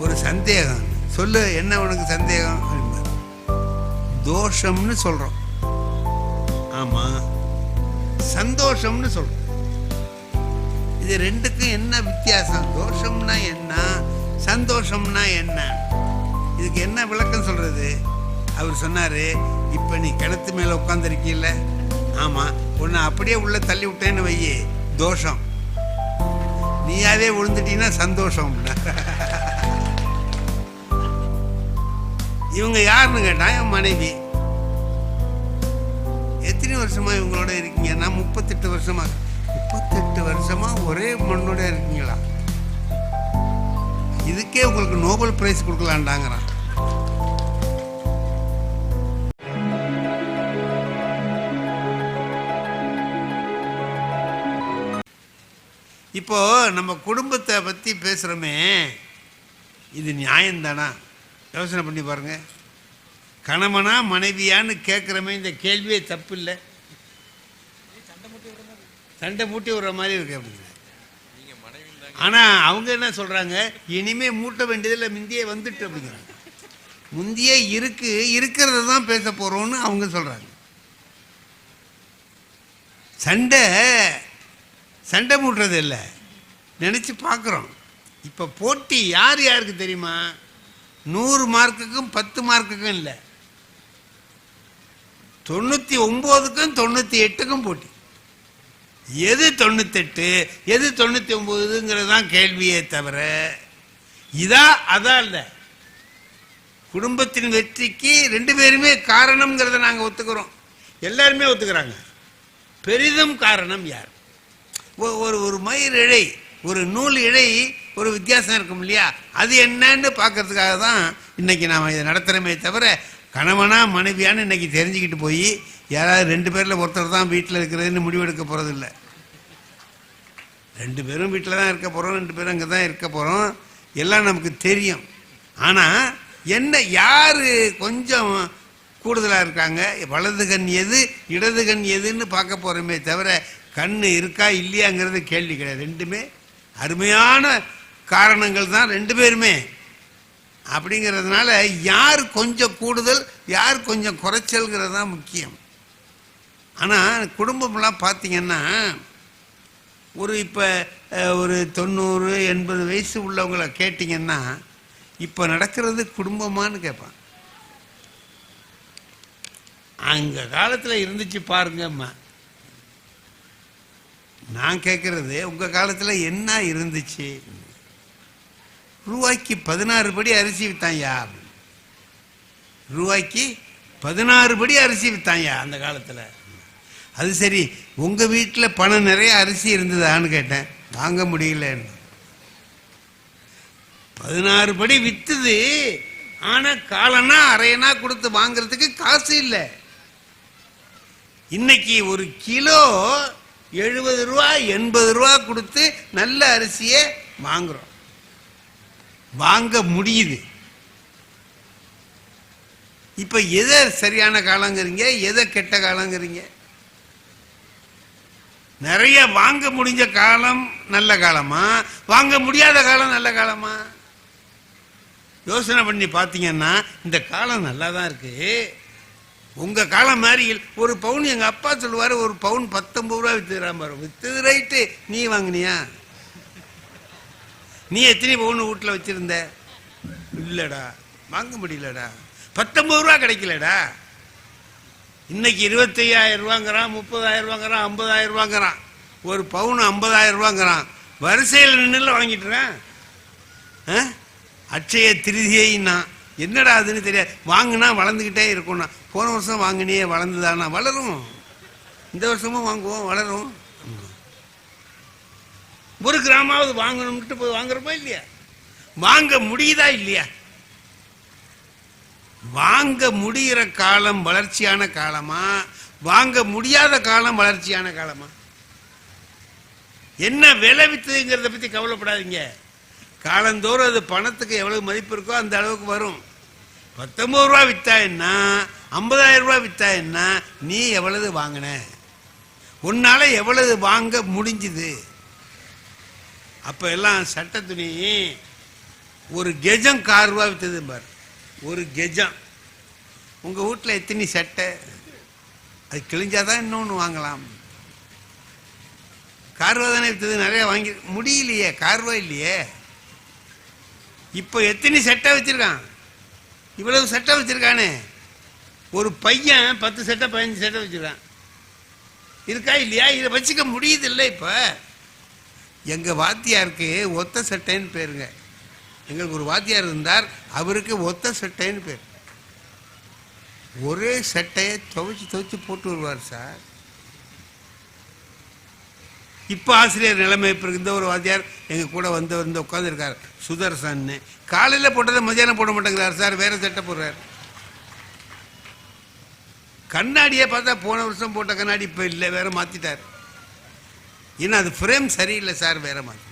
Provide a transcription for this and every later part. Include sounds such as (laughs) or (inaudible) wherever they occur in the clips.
ஒரு சந்தேகம். சொல்லு என்ன உனக்கு சந்தேகம்? தோஷம்னு சொல்றோம். ஆமா. சந்தோஷம்னு சொல்றோம். இது ரெண்டுக்கும் என்ன வித்தியாசம்? தோஷம்னா என்ன? சந்தோஷம்னா என்ன? இதுக்கு என்ன விளக்கம் சொல்றது? அவர் சொன்னாரு இப்ப நீ கிணத்து மேல உட்காந்துருக்கீல்ல ஆமா. உன்னை அப்படியே உள்ள தள்ளி விட்டேன்னு வையே. தோஷம். நீயாவே விழுந்துட்டீங்கன்னா சந்தோஷம். (laughs) இவங்க யாருன்னு கேட்டா என் மனைவி. எத்தனை வருஷமா இவங்களோட இருக்கீங்க? நான் முப்பத்தெட்டு வருஷமா. முப்பத்தெட்டு வருஷமா ஒரே மண்ணோட இருக்கீங்களா? இதுக்கே உங்களுக்கு நோபல் பிரைஸ் கொடுக்கலான்டாங்கிறான் இப்போ நம்ம குடும்பத்தை பற்றி பேசுகிறோமே இது நியாயம்தானா? யோசனை பண்ணி பாருங்க. கணவனா மனைவியான்னு கேட்குறமே இந்த கேள்வியே தப்பு இல்லை சண்டை மூட்டி விடுற மாதிரி இருக்கு அப்படிங்க ஆனால் அவங்க என்ன சொல்கிறாங்க இனிமேல் மூட்ட வேண்டியதில்லை முந்தியே வந்துட்டு அப்படிங்கிறாங்க. முந்தியே இருக்கு இருக்கிறத தான் பேச போகிறோம்னு அவங்க சொல்கிறாங்க சண்டை சண்டை மூட்டுறது இல்லை. நினச்சி பார்க்குறோம் இப்போ போட்டி யார் யாருக்கு தெரியுமா? நூறு மார்க்குக்கும் பத்து மார்க்குக்கும் இல்லை. தொண்ணூற்றி ஒம்போதுக்கும் தொண்ணூற்றி எட்டுக்கும் போட்டி. எது தொண்ணூத்தெட்டு எது தொண்ணூற்றி ஒம்போதுங்கிறது தான் கேள்வியே தவிர இதா அதான் இல்லை. குடும்பத்தின் வெற்றிக்கு ரெண்டு பேருமே காரணம்ங்கிறத நாங்கள் ஒத்துக்கிறோம். எல்லாருமே ஒத்துக்கிறாங்க. பெரிதும் காரணம் யார்? ஒரு ஒரு மயிர் இழை ஒரு நூல் இழை ஒரு வித்தியாசம் இருக்கும் இல்லையா? அது என்னன்னு பார்க்கறதுக்காக தான் இன்னைக்கு நாம் இதை நடத்துகிறோமே தவிர கணவனா மனைவியான்னு இன்னைக்கு தெரிஞ்சுக்கிட்டு போய் யாராவது ரெண்டு பேரில் ஒருத்தர் தான் வீட்டில் இருக்கிறதுன்னு முடிவெடுக்க போகிறதில்ல ரெண்டு பேரும் வீட்டில் தான் இருக்க போகிறோம் ரெண்டு பேரும் அங்கே தான் இருக்க போகிறோம் எல்லாம் நமக்கு தெரியும். ஆனால் என்ன யார் கொஞ்சம் கூடுதலாக இருக்காங்க? வலது கண் எது இடது கண் எதுன்னு பார்க்க போகிறோமே தவிர கண் இருக்கா இல்லையாங்கிறது கேள்வி கிடையாது. ரெண்டுமே அருமையான காரணங்கள் தான் ரெண்டு பேருமே. அப்படிங்கிறதுனால யார் கொஞ்சம் கூடுதல் யார் கொஞ்சம் குறைச்சல்ங்கிறது தான் முக்கியம். ஆனால் குடும்பம்லாம் பார்த்தீங்கன்னா ஒரு இப்போ ஒரு தொண்ணூறு எண்பது வயசு உள்ளவங்கள கேட்டிங்கன்னா இப்போ நடக்கிறது குடும்பமான்னு கேட்பான் அந்த காலத்தில் இருந்துச்சு பாருங்கம்மா. நான் கேட்குறது உங்கள் காலத்தில் என்ன இருந்துச்சு? ரூபாய்க்கு பதினாறு படி அரிசி வித்தாயா? ரூபாய்க்கு பதினாறு படி அரிசி வித்தாயா அந்த காலத்தில்? அது சரி உங்கள் வீட்டில் பணம் நிறைய அரிசி இருந்ததான்னு கேட்டேன். வாங்க முடியலன்னு. பதினாறு படி வித்துது ஆனால் காலனா அரையனா கொடுத்து வாங்குறதுக்கு காசு இல்லை. இன்னைக்கு ஒரு கிலோ எழுபது ரூபா எண்பது ரூபா கொடுத்து நல்ல அரிசியை வாங்குறோம். வாங்க முடியுது. இப்ப எதை சரியான காலங்கிறீங்க எதை கெட்ட காலங்கிறீங்க? நிறைய வாங்க முடிஞ்ச காலம் நல்ல காலமா? வாங்க முடியாத காலம் நல்ல காலமா? யோசனை பண்ணி பார்த்தீங்கன்னா இந்த காலம் நல்லா தான் இருக்கு. உங்க காலம் மாதிரி ஒரு பவுன் எங்க அப்பா சொல்லுவாரு ஒரு பவுன் பத்தொன்பது ரூபா வித்துக்கிறான் பாரு. வித்து ரைட்டு நீ வாங்குனியா? நீ எத்தனை பவுன் வீட்டில் வச்சிருந்த? இல்லடா. வாங்க முடியலடா. பத்தொன்பது ரூபா கிடைக்கலடா. இன்னைக்கு இருபத்தையாயிரம் ரூபாங்கிறான் முப்பதாயிரம் ரூபாங்கிறான் ஐம்பதாயிரம் ரூபாங்கிறான். ஒரு பவுன் ஐம்பதாயிரம் ரூபாங்கிறான். வரிசையில் நின்றுல வாங்கிட்டுறேன் ஆ? அட்சய திருதியைன்னா. என்னடா அதுன்னு தெரியாது வாங்கினா வளர்ந்துக்கிட்டே இருக்கும்னா. போன வருஷம் வாங்கினியே வளர்ந்துதானா? வளரும். இந்த வருஷமும் வாங்குவோம் வளரும். ஒரு கிராமாவது வாங்கணும்ட்டு போய் வாங்குறப்போ இல்லையா? வாங்க முடியுதா இல்லையா? வாங்க முடிகிற காலம் வளர்ச்சியான காலமா? வாங்க முடியாத காலம் வளர்ச்சியான காலமா? என்ன விலை வித்துங்கிறத பத்தி கவலைப்படாதீங்க. காலந்தோறும் அது பணத்துக்கு எவ்வளவு மதிப்பு இருக்கோ அந்த அளவுக்கு வரும். பத்தொன்பது ரூபா வித்தா என்ன? ஐம்பதாயிரம் ரூபாய் வித்தா என்ன? நீ எவ்வளவு வாங்கின? உன்னால எவ்வளவு வாங்க முடிஞ்சுது? அப்போ எல்லாம் சட்ட துணி ஒரு கெஜம் கார் ரூபா வித்தது பாரு. ஒரு கெஜம். உங்கள் வீட்டில் எத்தனை சட்டை? அது கிழிஞ்சாதான் இன்னொன்று வாங்கலாம். கார்வா தானே விற்றுது நிறைய வாங்கி முடியலையே கார்வா இல்லையே. இப்போ எத்தனை சட்டை வச்சுருக்கான்? இவ்வளவு சட்டை வச்சுருக்கானே. ஒரு பையன் பத்து சட்டை பதினஞ்சு சட்டை வச்சுருக்கான். இருக்கா இல்லையா? இதை வச்சுக்க முடியுது இல்லை இப்போ? எங்கள் வாத்தியாருக்கு ஒத்த சட்டைன்னு பேருங்க. எங்களுக்கு ஒரு வாத்தியார் இருந்தார் அவருக்கு ஒத்த சட்டைன்னு பேர். ஒரே சட்டையை துவைச்சு துவைச்சு போட்டு வருவார் சார். இப்போ ஆசிரியர் நிலைமை இப்போ இருந்த ஒரு வாத்தியார் எங்கள் கூட வந்து வந்து உட்காந்துருக்கார் சுதர்சன்னு. காலையில் போட்டதை மதியானம் போட மாட்டேங்கிறார் சார். வேறு சட்டை போடுறார். கண்ணாடியை பார்த்தா போன வருஷம் போட்ட கண்ணாடி இப்போ இல்லை. வேற மாற்றிட்டார் ஏன்னா அது ஃப்ரேம் சரியில்லை சார் வேற மாதிரி.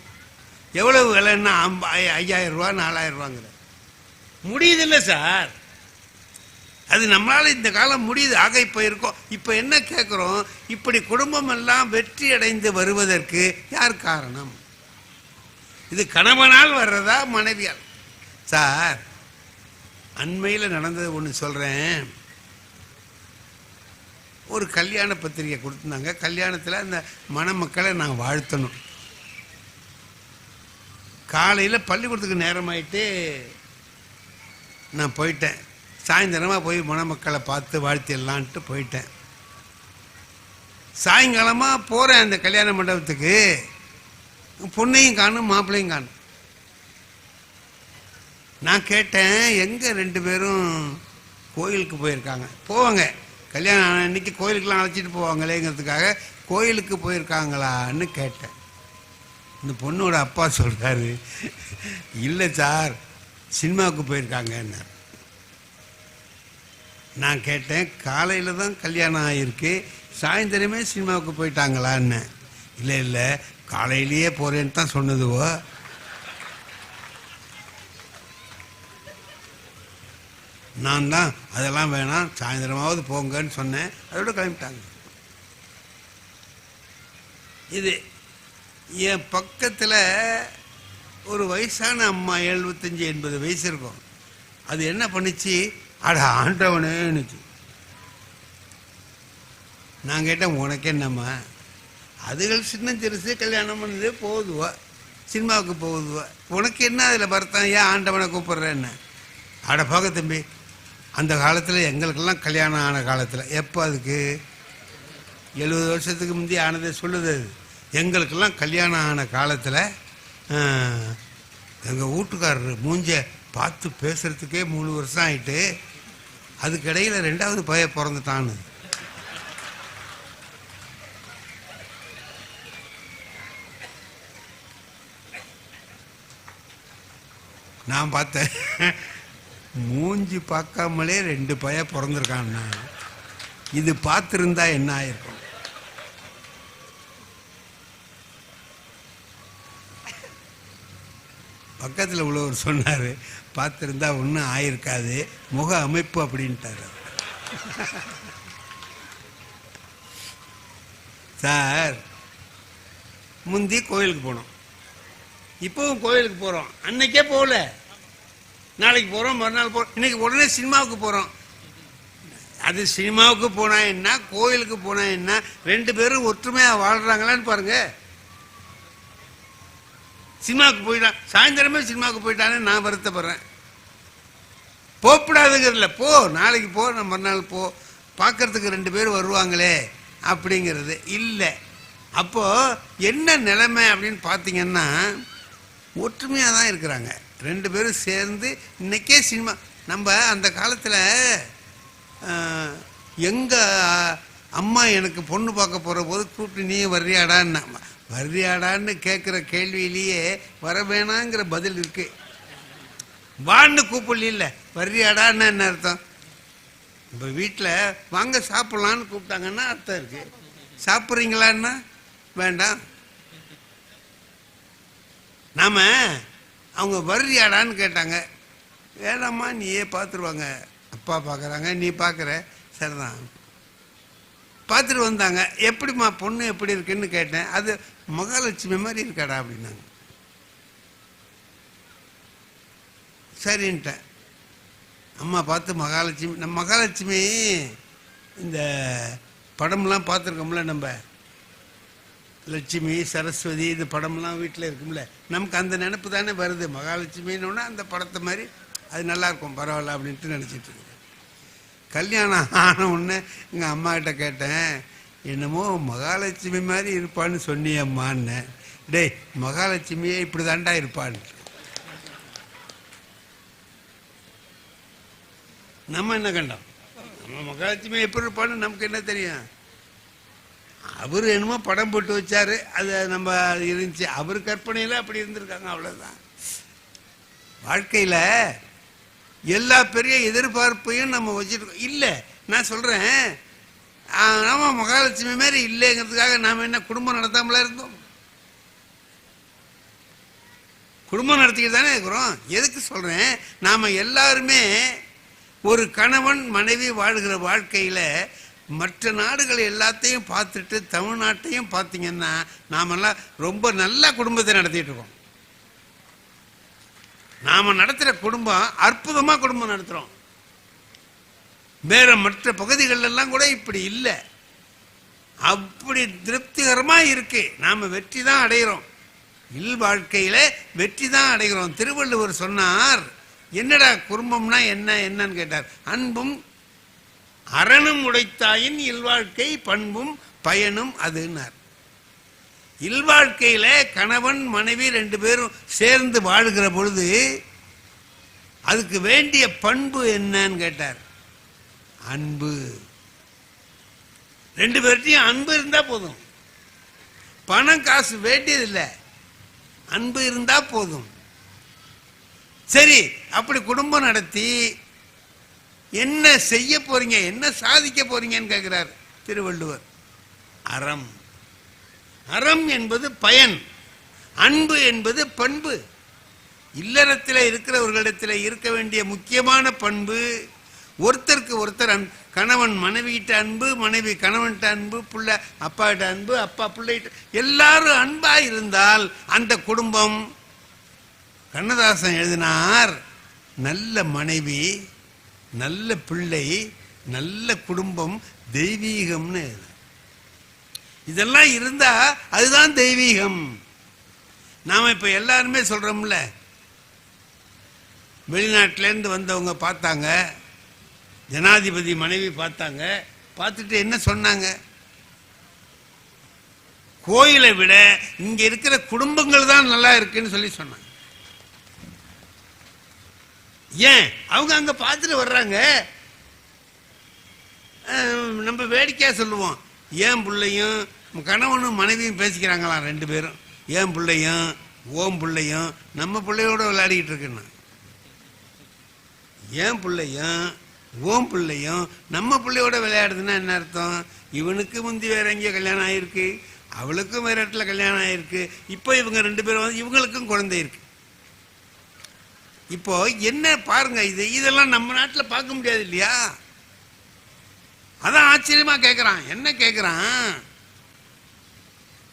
எவ்வளவு விலைன்னா ஐம்ப- ஐ- ஐயாயிரம் ரூபா நாலாயிரம் ரூபாங்கிற முடியுதில்ல சார். அது நம்மளால் இந்த காலம் முடியுது ஆக இப்போ இருக்கோம் இப்போ என்ன கேட்குறோம் இப்படி குடும்பம் எல்லாம் வெற்றி அடைந்து வருவதற்கு யார் காரணம்? இது கணவனால் வர்றதா மனைவியால்? சார் அண்மையில் நடந்தது ஒன்று சொல்கிறேன் ஒரு கல்யாண பத்திரிகை கொடுத்துருந்தாங்க. கல்யாணத்தில் அந்த மணமக்களை நான் வாழ்த்தணும். காலையில் பள்ளிக்கூடத்துக்கு நேரமாயிட்டு நான் போயிட்டேன். சாயந்தரமாக போய் மணமக்களை பார்த்து வாழ்த்திடலான்ட்டு போயிட்டேன். சாயங்காலமாக போகிறேன் அந்த கல்யாண மண்டபத்துக்கு. பொண்ணையும் காணும் மாப்பிள்ளையும் காணும். நான் கேட்டேன் எங்கே ரெண்டு பேரும் கோயிலுக்கு போயிருக்காங்க. போவாங்க. கல்யாணம் ஆன அன்னைக்கு கோயிலுக்கெல்லாம் அழைச்சிட்டு போவாங்களேங்கிறதுக்காக கோயிலுக்கு போயிருக்காங்களான்னு கேட்டேன். இந்த பொண்ணோட அப்பா சொல்கிறாரு இல்லை சார் சினிமாவுக்கு போயிருக்காங்கன்னார். நான் கேட்டேன் காலையில் தான் கல்யாணம் ஆகிருக்கு சாயந்தரமே சினிமாவுக்கு போயிட்டாங்களான்னு. இல்லை இல்லை காலையிலேயே போகிறேன்னு தான் சொன்னதுவோ? நான் தான் அதெல்லாம் வேணாம். சாயந்தரமாவது போங்கன்னு சொன்னேன். அதோட கிளம்பிட்டாங்க. இது என் பக்கத்தில் ஒரு வயசான அம்மா எழுபத்தஞ்சி எண்பது வயசு இருக்கும். அது என்ன பண்ணுச்சு? அட ஆண்டவனேன்னுச்சு நான் கேட்டேன் உனக்கு என்னம்மா? அதுகள் சின்ன சிறுசு கல்யாணம் பண்ணது போகுதுவா சினிமாவுக்கு போகுதுவா உனக்கு என்ன அதில் பர்த்தம் ஏன் ஆண்டவனை கூப்பிட்றேன்னு? அட போக தம்பி. அந்த காலத்தில் எங்களுக்கெல்லாம் கல்யாணம் ஆன காலத்தில். எப்போ அதுக்கு? எழுபது வருஷத்துக்கு முந்தி ஆனதை சொல்லுது அது. எங்களுக்கெல்லாம் கல்யாணம் ஆன காலத்தில் எங்கள் வீட்டுக்காரர் மூஞ்ச பார்த்து பேசுகிறதுக்கே மூணு வருஷம் ஆகிட்டு அதுக்கிடையில் ரெண்டாவது பைய பிறந்துட்டான்னு. நான் பார்த்தேன். மூஞ்சி பார்க்காமலே ரெண்டு பய பிறந்திருக்கான்னா? இது பார்த்துருந்தா என்ன ஆயிருக்கும்? பக்கத்தில் உள்ளவர் சொன்னார் பார்த்துருந்தா ஒன்றும் ஆயிருக்காது முக அமைப்பு அப்படின்ட்டாரு. சார் முந்தி கோயிலுக்கு போனோம். இப்போவும் கோயிலுக்கு போகிறோம் அன்னைக்கே போகல. நாளைக்கு போகிறோம் மறுநாள் போகிறோம் இன்னைக்கு உடனே சினிமாவுக்கு போகிறோம் அது சினிமாவுக்கு போனா என்ன கோயிலுக்கு போனா என்ன ரெண்டு பேரும் ஒற்றுமையாக வாழ்கிறாங்களான்னு பாருங்க. சினிமாவுக்கு போயிட்டான் சாயந்தரமே சினிமாவுக்கு போயிட்டானே நான் வருத்தப்படுறேன். போகக்கூடாதுங்கிறதுல போ நாளைக்கு போ நான் மறுநாள் போ பார்க்கறதுக்கு ரெண்டு பேர் வருவாங்களே அப்படிங்கிறது இல்லை. அப்போ என்ன நிலைமை அப்படின்னு பார்த்தீங்கன்னா ஒற்றுமையாக தான் இருக்கிறாங்க. ரெண்டு பேரும் சேர்ந்து இன்னைக்கே சினிமா. நம்ம அந்த காலத்தில் எங்கள் அம்மா எனக்கு பொண்ணு பார்க்க போகிற போது கூப்பிட்டு நீ வர்றியாடான்னா. வர்றியாடான்னு கேட்குற கேள்வியிலேயே வர வேணாங்கிற பதில் இருக்குது வான்னு கூப்பிடல வர்றியாடான்னு என்ன அர்த்தம்? இப்போ வீட்டில் வாங்க சாப்பிட்லான்னு கூப்பிட்டாங்கன்னா அர்த்தம் இருக்குது சாப்பிட்றீங்களான்னா? வேண்டாம். நாம அவங்க வர்றியாடான்னு கேட்டாங்க. வேணாம்மா நீயே பார்த்துருவாங்க அப்பா பார்க்குறாங்க நீ பார்க்குற சரிதான். பார்த்துட்டு வந்தாங்க. எப்படிம்மா பொண்ணு எப்படி இருக்குன்னு கேட்டேன். அது மகாலட்சுமி மாதிரி இருக்காடா அப்படின்னாங்க. சரின்ட்டேன். அம்மா பார்த்து மகாலட்சுமி நம்ம மகாலட்சுமி இந்த படம்லாம் பார்த்துருக்கோம்ல நம்ம. லட்சுமி சரஸ்வதி இது படம்லாம் வீட்டில் இருக்கும்ல. நமக்கு அந்த நினப்பு தானே வருது. மகாலட்சுமின்னு அந்த படத்தை மாதிரி அது நல்லாயிருக்கும். பரவாயில்ல அப்படின்ட்டு நினச்சிட்டு இருக்கேன் கல்யாணம் ஆன உடனே எங்கள் அம்மாக்கிட்ட கேட்டேன் என்னமோ மகாலட்சுமி மாதிரி இருப்பான்னு சொன்னியம்மான்னு. டேய் மகாலட்சுமியே இப்படி தாண்டா இருப்பான்னு. நம்ம என்ன கண்டோம்? நம்ம மகாலட்சுமி எப்படி இருப்பான்னு நமக்கு என்ன தெரியும்? அவர் என்னமோ படம் போட்டு வச்சாரு. அது நம்ம அது இருந்துச்சு. அவர் கற்பனையில் அப்படி இருந்திருக்காங்க அவ்வளோதான் வாழ்க்கையில் எல்லா பெரிய எதிர்பார்ப்பையும் நம்ம வச்சுருக்கோம். இல்லை நான் சொல்கிறேன் நாம மகாலட்சுமி மாதிரி இல்லைங்கிறதுக்காக நாம் என்ன குடும்பம் நடத்தாமலாம் இருந்தோம்? குடும்பம் நடத்திக்கிட்டு தானே இருக்கிறோம். எதுக்கு சொல்கிறேன் நாம் எல்லாருமே ஒரு கணவன் மனைவி வாழ்கிற வாழ்க்கையில் மற்ற நாடுகள் எல்லாத்தையும் பார்த்துட்டு தமிழ்நாட்டையும் பார்த்தீங்கன்னா நாமெல்லாம் ரொம்ப நல்ல குடும்பத்தை நடத்திட்டு இருக்கோம். நாம நடத்துகிற குடும்பம் அற்புதமாக குடும்பம் நடத்துகிறோம் வேற மற்ற பகுதிகள் எல்லாம் கூட இப்படி இல்லை. அப்படி திருப்திகரமாக இருக்கு. நாம வெற்றி தான் அடைகிறோம் இல் வாழ்க்கையில வெற்றி தான் அடைகிறோம். திருவள்ளுவர் சொன்னார் என்னடா குடும்பம்னா என்ன என்னன்னு கேட்டார். அன்பும் அறனும் உடைத்தாயின் இல்வாழ்க்கை பண்பும் பயனும் அதுன்னார். இல்வாழ்க்கையில கணவன் மனைவி ரெண்டு பேரும் சேர்ந்து வாழ்கிற பொழுது அதுக்கு வேண்டிய பண்பு என்னன்னு கேட்டார். அன்பு. ரெண்டு பேர்ட்டையும் அன்பு இருந்தா போதும். பணம் காசு வேண்டியதில்லை. அன்பு இருந்தா போதும். சரி அப்படி குடும்பம் நடத்தி என்ன செய்ய போறீங்க? என்ன சாதிக்க போறீங்கன்னு கேட்கிறார் திருவள்ளுவர். அறம். அறம் என்பது பயன். அன்பு என்பது பண்பு. இல்லறத்தில் இருக்கிறவர்களிடத்தில் இருக்க வேண்டிய முக்கியமான பண்பு ஒருத்தருக்கு ஒருத்தர் அன்- கணவன் மனைவிகிட்ட அன்பு மனைவி கணவன்கிட்ட அன்பு பிள்ளை அப்பாகிட்ட அன்பு அப்பா பிள்ளைகிட்ட எல்லாரும் அன்பாக இருந்தால் அந்த குடும்பம். கண்ணதாசன் எழுதினார் நல்ல மனைவி நல்ல பிள்ளை நல்ல குடும்பம் தெய்வீகம்னு. இதெல்லாம் இருந்தா அதுதான் தெய்வீகம். நாம இப்ப எல்லாருமே சொல்றோம்ல வெளிநாட்டிலேருந்து வந்தவங்க பார்த்தாங்க ஜனாதிபதி மனைவி பார்த்தாங்க பார்த்துட்டு என்ன சொன்னாங்க? கோயிலை விட இங்க இருக்கிற குடும்பங்கள் தான் நல்லா இருக்குன்னு சொல்லி சொன்னாங்க. ஏன்? அவங்க அங்க பார்த்துட்டு வர்றாங்க. நம்ம வேடிக்கையா சொல்லுவோம். ஏன் பிள்ளையும் கணவனும் மனைவியும் பேசிக்கிறாங்களாம் ரெண்டு பேரும்? ஏன் பிள்ளையும் ஓம் பிள்ளையும் நம்ம பிள்ளையோட விளையாடிக்கிட்டு இருக்குன்னு. ஏன் பிள்ளையும் ஓம் பிள்ளையும் நம்ம பிள்ளையோட விளையாடுதுன்னா என்ன அர்த்தம்? இவனுக்கு முந்தி வேற எங்கேயோ கல்யாணம் ஆயிருக்கு அவளுக்கும் வேற இடத்துல கல்யாணம் ஆயிருக்கு இப்போ இவங்க ரெண்டு பேரும் வந்து இவங்களுக்கும் குழந்தை இருக்கு. இப்போ என்ன பாருங்க இது இதெல்லாம் நம்ம நாட்டில் பார்க்க முடியாது இல்லையா? அதான் ஆச்சரியமா கேட்குறான் என்ன கேட்குறான்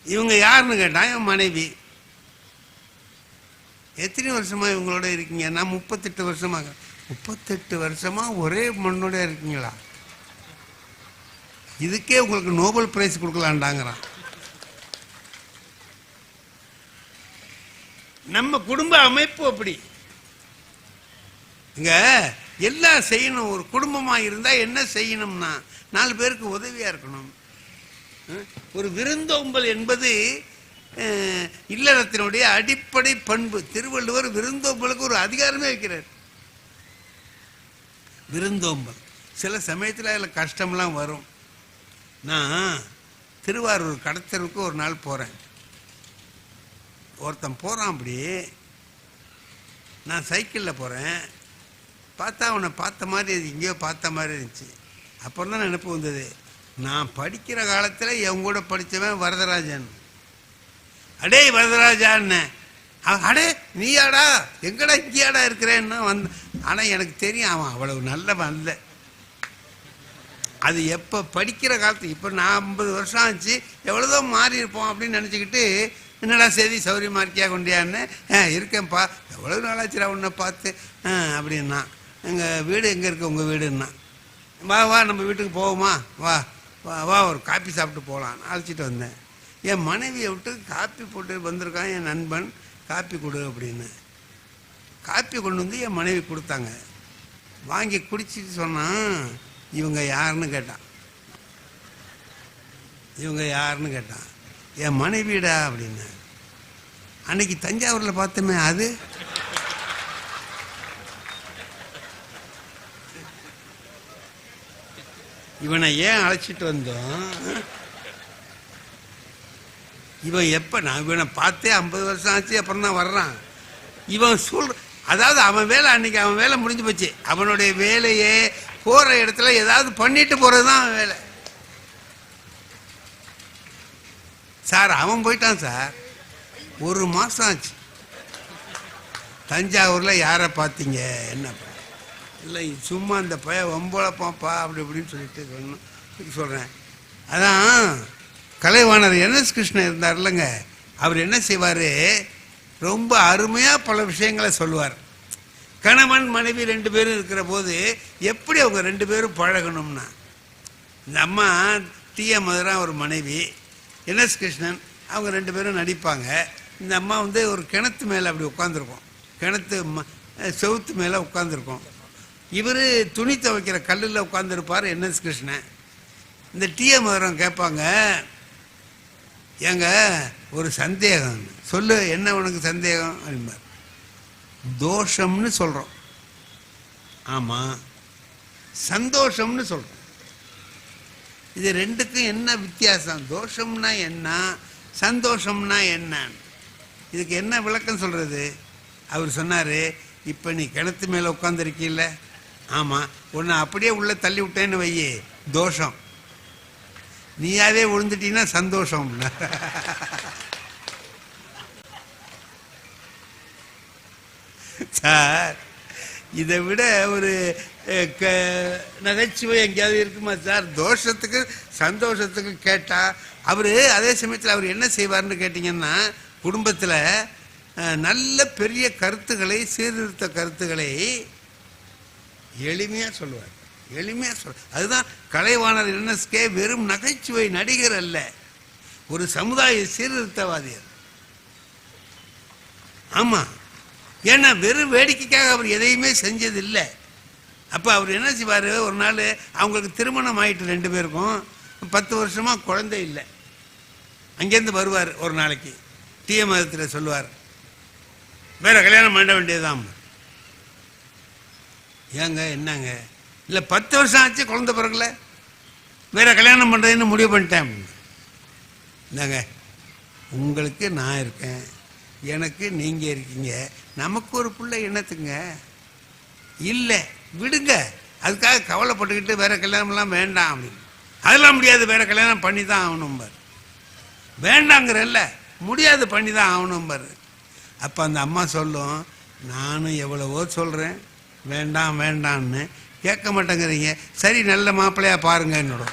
இவங்க யாருன்னு கேட்டான் என் மனைவி. எத்தனை வருஷமா இவங்களோட இருக்கீங்க? நான் முப்பத்தெட்டு வருஷமாக முப்பத்தெட்டு வருஷமா ஒரே மண்ணோட இருக்கீங்களா? இதுக்கே உங்களுக்கு நோபல் பிரைஸ் கொடுக்கலான்டாங்கிறான் நம்ம குடும்ப அமைப்பு அப்படி. இங்க எல்லாம் செய்யணும். ஒரு குடும்பமா இருந்தா என்ன செய்யணும்னா நாலு பேருக்கு உதவியா இருக்கணும். ஒரு விருந்தோம்பல் என்பது இல்லறத்தினுடைய அடிப்படை பண்பு. திருவள்ளுவர் விருந்தோம்பலுக்கு ஒரு அதிகாரமே வைக்கிறார். விருந்தோம்பல். சில சமயத்தில் அதில் கஷ்டம்லாம் வரும். நான் திருவாரூர் கடத்தருக்கு ஒரு நாள் போகிறேன் ஒருத்தன் போகிறான் அப்படி நான் சைக்கிளில் போகிறேன் பார்த்தா அவனை பார்த்த மாதிரி அது எங்கேயோ பார்த்த மாதிரி இருந்துச்சு. அப்புறம் தான் நினப்பு வந்தது. நான் படிக்கிற காலத்தில் என் கூட படித்தவன் வரதராஜன். அடே வரதராஜான்னு. அடே நீயாடா? எங்கடா இங்கேயாடா இருக்கிறேன்னு வந்த ஆனால் எனக்கு தெரியும் அவன் அவ்வளவு நல்லவன் அல்ல. அது எப்போ படிக்கிற காலத்து இப்போ நான் ஐம்பது வருஷம் ஆச்சு எவ்வளோதோ மாறி இருப்போம் அப்படின்னு நினச்சிக்கிட்டு என்னடா செய்தி சௌரியமாக இருக்கியா கொண்டியான்னு இருக்கேன்ப்பா. எவ்வளோ நாளாச்சுடா உன்னை பார்த்து? அப்படின்னா. எங்கள் வீடு எங்கே இருக்குது உங்கள் வீடுன்னா. வா வா நம்ம வீட்டுக்கு போவோமா? வா வா வா ஒரு காப்பி சாப்பிட்டு போகலாம் அழைச்சிட்டு வந்தேன். என் மனைவியை விட்டு காப்பி போட்டு வந்திருக்கான் என் நண்பன் காப்பி கொடு அப்படின்னு. காப்பி கொண்டு வந்து என் மனைவி கொடுத்தாங்க. வாங்கி குடிச்சிட்டு சொன்னான் இவங்க யாருன்னு கேட்டான். இவங்க யாருன்னு கேட்டான். என் மனைவிடா? அப்படின்னு. அன்னைக்கு தஞ்சாவூரில் பார்த்தோமே அது இவனை ஏன் அழைச்சிட்டு வந்தோம்? இவன் எப்போ நான் இவனை பார்த்தே ஐம்பது வருஷம் ஆச்சு அப்புறம் தான் வர்றான். இவன் சொல் அதாவது அவன் வேலை அன்னைக்கு அவன் வேலை முடிஞ்சு போச்சு. அவனுடைய வேலையே போகிற இடத்துல ஏதாவது பண்ணிட்டு போகிறது தான் அவன் வேலை. சார் அவன் போயிட்டான் சார். ஒரு மாதம் ஆச்சு. தஞ்சாவூரில் யாரை பார்த்தீங்க? என்ன இல்லை சும்மா அந்த பய வம்பளப்பாப்பா அப்படி இப்படின்னு சொல்லிட்டு சொல்லணும் சொல்கிறேன் அதான் கலைவாணர் என்எஸ் கிருஷ்ணன் இருந்தார் இல்லைங்க. அவர் என்ன செய்வார்? ரொம்ப அருமையாக பல விஷயங்களை சொல்லுவார். கணவன் மனைவி ரெண்டு பேரும் இருக்கிற போது எப்படி அவங்க ரெண்டு பேரும் பழகணும்னா? இந்த அம்மா டிஎ மதுரா ஒரு மனைவி என்எஸ் கிருஷ்ணன் அவங்க ரெண்டு பேரும் நடிப்பாங்க. இந்த அம்மா வந்து ஒரு கிணத்து மேலே அப்படி உட்காந்துருக்கும் கிணத்து ம- செவுத்து மேலே உட்காந்துருக்கும் இவர் துணி துவைக்கிற கல்லில் உட்காந்துருப்பார் என்எஸ் கிருஷ்ணன். இந்த டிஎம் மதுரம் கேட்பாங்க ஏங்க ஒரு சந்தேகம். சொல்லு என்ன உனக்கு சந்தேகம்? அப்படிம்பார். தோஷம்னு சொல்கிறோம் ஆமாம் சந்தோஷம்னு சொல்கிறோம் இது ரெண்டுக்கும் என்ன வித்தியாசம்? தோஷம்னா என்ன? சந்தோஷம்னா என்ன இதுக்கு என்ன விளக்கம் சொல்கிறது அவர் சொன்னார் இப்போ நீ கிணத்து மேலே உட்காந்துருக்கீல்ல ஆமாம் உன்னை அப்படியே உள்ளே தள்ளி விட்டேன்னு வையே தோஷம். நீயாவே விழுந்துட்டீங்கன்னா சந்தோஷம். சார் இதை விட ஒரு க- நகைச்சுவை எங்கேயாவது இருக்குமா சார்? தோஷத்துக்கு சந்தோஷத்துக்கு கேட்டால் அவரு அதே சமயத்தில் அவர் என்ன செய்வார்னு கேட்டிங்கன்னா குடும்பத்தில் நல்ல பெரிய கருத்துக்களை சீர்திருத்த கருத்துக்களை எளிமையாக சொல்லுவார். எளிமையாக சொல் அதுதான் கலைவாணர் என்எஸ்கே வெறும் நகைச்சுவை நடிகர் அல்ல. ஒரு சமுதாய சீர்திருத்தவாதியர். ஆமாம் ஏன்னா வெறும் வேடிக்கைக்காக அவர் எதையுமே செஞ்சதில்லை. அப்போ அவர் என்ன செய்வார்? ஒரு நாள் அவங்களுக்கு திருமணம் ஆயிட்டு ரெண்டு பேருக்கும் பத்து வருஷமாக குழந்தை இல்லை. அங்கேருந்து வருவார் ஒரு நாளைக்கு. தீய மதத்தில் சொல்லுவார். வேற கல்யாணம் பண்ண வேண்டியதுதான். ஏங்க என்னங்க? இல்லை பத்து வருஷம் ஆச்சு குழந்த பிறகுல வேற கல்யாணம் பண்ணுறதுன்னு முடிவு பண்ணிட்டேன். என்னங்க உங்களுக்கு நான் இருக்கேன். எனக்கு நீங்கள் இருக்கீங்க. நமக்கு ஒரு பிள்ளை என்னத்துங்க இல்லை விடுங்க. அதுக்காக கவலைப்பட்டுக்கிட்டு வேற கல்யாணம்லாம் வேண்டாம் அப்படின்னு. அதெல்லாம் முடியாது வேற கல்யாணம் பண்ணி தான் ஆகணும் பார். வேண்டாங்கிறல்ல முடியாது பண்ணி தான் ஆகணும் பார். அப்போ அந்த அம்மா சொல்லும் நானும் எவ்வளவோ சொல்கிறேன் வேண்டாம் வேண்டாம்னு கேட்க மாட்டேங்கிறீங்க. சரி நல்ல மாப்பிள்ளையாக பாருங்க என்னோட.